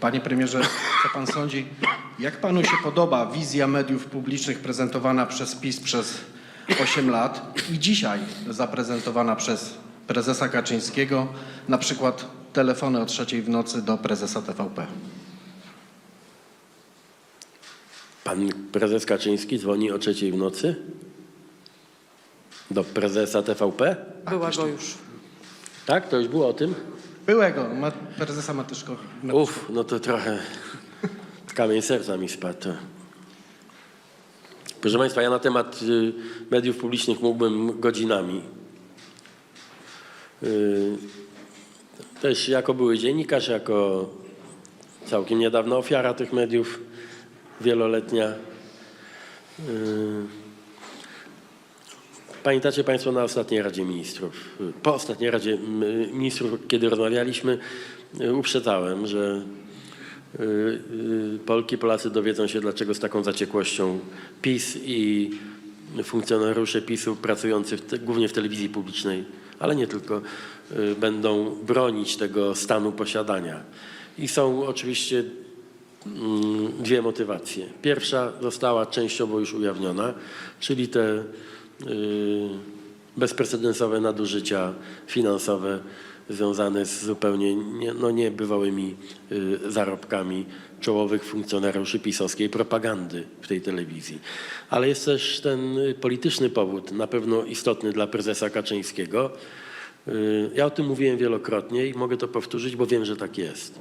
Panie premierze, co pan sądzi, jak panu się podoba wizja mediów publicznych prezentowana przez PiS przez 8 lat i dzisiaj zaprezentowana przez prezesa Kaczyńskiego, na przykład telefony o trzeciej w nocy do prezesa TVP? Pan prezes Kaczyński dzwoni o trzeciej w nocy? Do prezesa TVP? Była go już. Tak? To już było o tym? Byłego, ma, prezesa Matyszko. Uf, no to trochę kamień serca mi spadł. Proszę Państwa, ja na temat y, mediów publicznych mógłbym godzinami. Y, Też jako były dziennikarz, jako całkiem niedawna ofiara tych mediów, wieloletnia. Y, Pamiętacie Państwo na ostatniej Radzie Ministrów, po ostatniej Radzie Ministrów, kiedy rozmawialiśmy, y, uprzedzałem, że y, y, Polki, Polacy dowiedzą się, dlaczego z taką zaciekłością PiS i funkcjonariusze PiSu pracujący w te, głównie w telewizji publicznej, ale nie tylko, będą bronić tego stanu posiadania. I są oczywiście mm, dwie motywacje. Pierwsza została częściowo już ujawniona, czyli te bezprecedensowe nadużycia finansowe związane z zupełnie nie, no niebywałymi y, zarobkami czołowych funkcjonariuszy pisowskiej propagandy w tej telewizji. Ale jest też ten y, polityczny powód, na pewno istotny dla prezesa Kaczyńskiego. Y, Ja o tym mówiłem wielokrotnie i mogę to powtórzyć, bo wiem, że tak jest.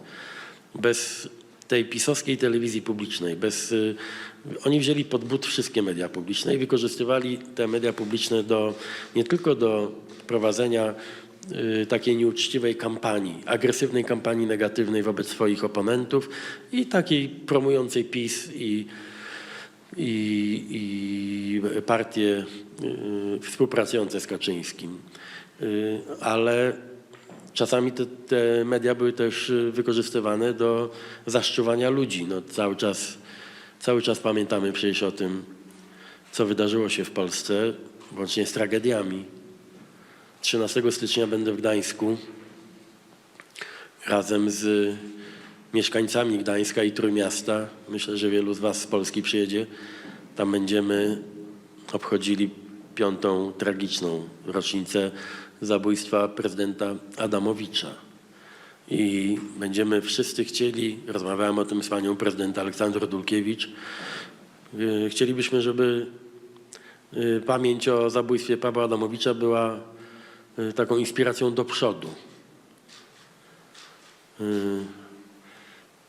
Bez tej pisowskiej telewizji publicznej, bez, y, oni wzięli pod but wszystkie media publiczne i wykorzystywali te media publiczne do, nie tylko do prowadzenia y, takiej nieuczciwej kampanii, agresywnej kampanii negatywnej wobec swoich oponentów i takiej promującej PiS i, i, i partie y, współpracujące z Kaczyńskim. Ale czasami te, te media były też y, wykorzystywane do zaszczuwania ludzi. No, cały, czas, cały czas pamiętamy przecież o tym, co wydarzyło się w Polsce, łącznie z tragediami. 13 stycznia będę w Gdańsku razem z mieszkańcami Gdańska i Trójmiasta. Myślę, że wielu z Was z Polski przyjedzie. Tam będziemy obchodzili piątą tragiczną rocznicę zabójstwa prezydenta Adamowicza. I będziemy wszyscy chcieli, rozmawiałem o tym z panią prezydent Aleksandrą Dulkiewicz, yy, chcielibyśmy, żeby yy, pamięć o zabójstwie Pawła Adamowicza była yy, taką inspiracją do przodu.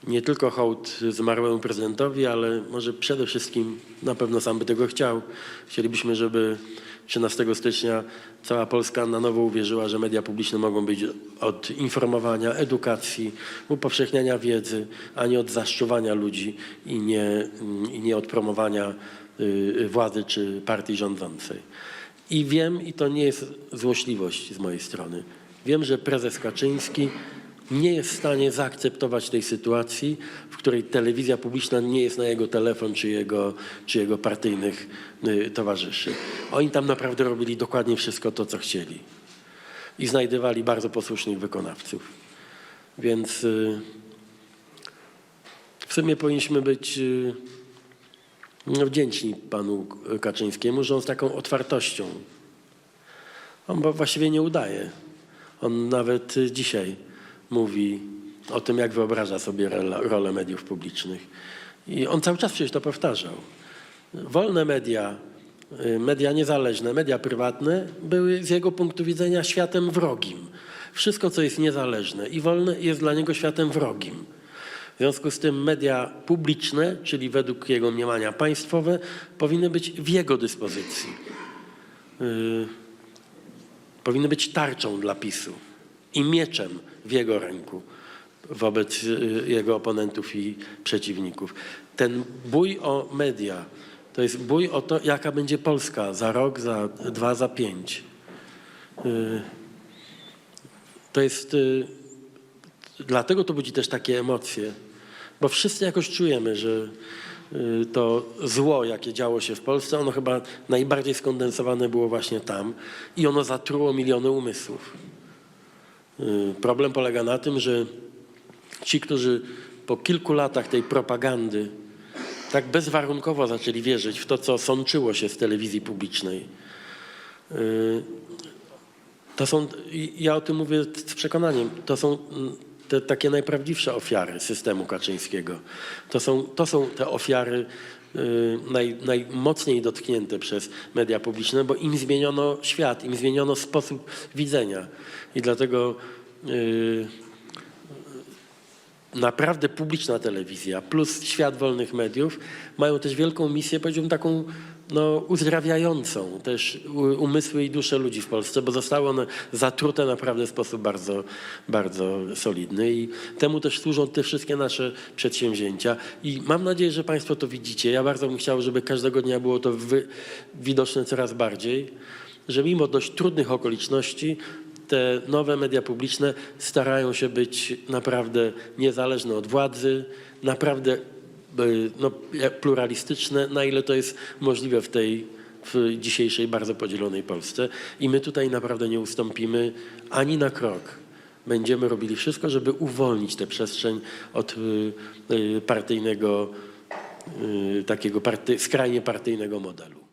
Nie tylko hołd zmarłemu prezydentowi, ale może przede wszystkim, na pewno sam by tego chciał, chcielibyśmy, żeby 13 stycznia cała Polska na nowo uwierzyła, że media publiczne mogą być od informowania, edukacji, upowszechniania wiedzy, a nie od zaszczuwania ludzi i nie, i nie od promowania y, władzy czy partii rządzącej. I wiem, i to nie jest złośliwość z mojej strony, wiem, że prezes Kaczyński nie jest w stanie zaakceptować tej sytuacji, w której telewizja publiczna nie jest na jego telefon czy jego, czy jego partyjnych y, towarzyszy. Oni tam naprawdę robili dokładnie wszystko to, co chcieli. I znajdowali bardzo posłusznych wykonawców. Więc y, w sumie powinniśmy być y, no, wdzięczni panu Kaczyńskiemu, że on z taką otwartością, on właściwie nie udaje. On nawet dzisiaj mówi o tym, jak wyobraża sobie rolę, mediów publicznych. I on cały czas przecież to powtarzał. Wolne media, y, media niezależne, media prywatne były z jego punktu widzenia światem wrogim. Wszystko, co jest niezależne i wolne, jest dla niego światem wrogim. W związku z tym media publiczne, czyli według jego mniemania państwowe, powinny być w jego dyspozycji. Yy, powinny być tarczą dla PiSu i mieczem w jego ręku wobec y, jego oponentów i przeciwników. Ten bój o media to jest bój o to, jaka będzie Polska za rok, za dwa, za pięć. Y, To jest. y, Dlatego to budzi też takie emocje, bo wszyscy jakoś czujemy, że to zło, jakie działo się w Polsce, ono chyba najbardziej skondensowane było właśnie tam i ono zatruło miliony umysłów. Y, Problem polega na tym, że ci, którzy po kilku latach tej propagandy tak bezwarunkowo zaczęli wierzyć w to, co sączyło się z telewizji publicznej. Y, To są, ja o tym mówię z przekonaniem, to są mm, te takie najprawdziwsze ofiary systemu Kaczyńskiego. To są, to są te ofiary naj, najmocniej dotknięte przez media publiczne, bo im zmieniono świat, im zmieniono sposób widzenia. I dlatego y, naprawdę publiczna telewizja plus świat wolnych mediów mają też wielką misję, powiedziałbym taką no, uzdrawiającą też umysły i dusze ludzi w Polsce, bo zostały one zatrute naprawdę w sposób bardzo, bardzo solidny i temu też służą te wszystkie nasze przedsięwzięcia i mam nadzieję, że Państwo to widzicie. Ja bardzo bym chciał, żeby każdego dnia było to widoczne coraz bardziej, że mimo dość trudnych okoliczności te nowe media publiczne starają się być naprawdę niezależne od władzy, naprawdę y, no, jak pluralistyczne, na ile to jest możliwe w tej w dzisiejszej bardzo podzielonej Polsce. I my tutaj naprawdę nie ustąpimy ani na krok. Będziemy robili wszystko, żeby uwolnić tę przestrzeń od y, partyjnego, takiego party, skrajnie partyjnego modelu.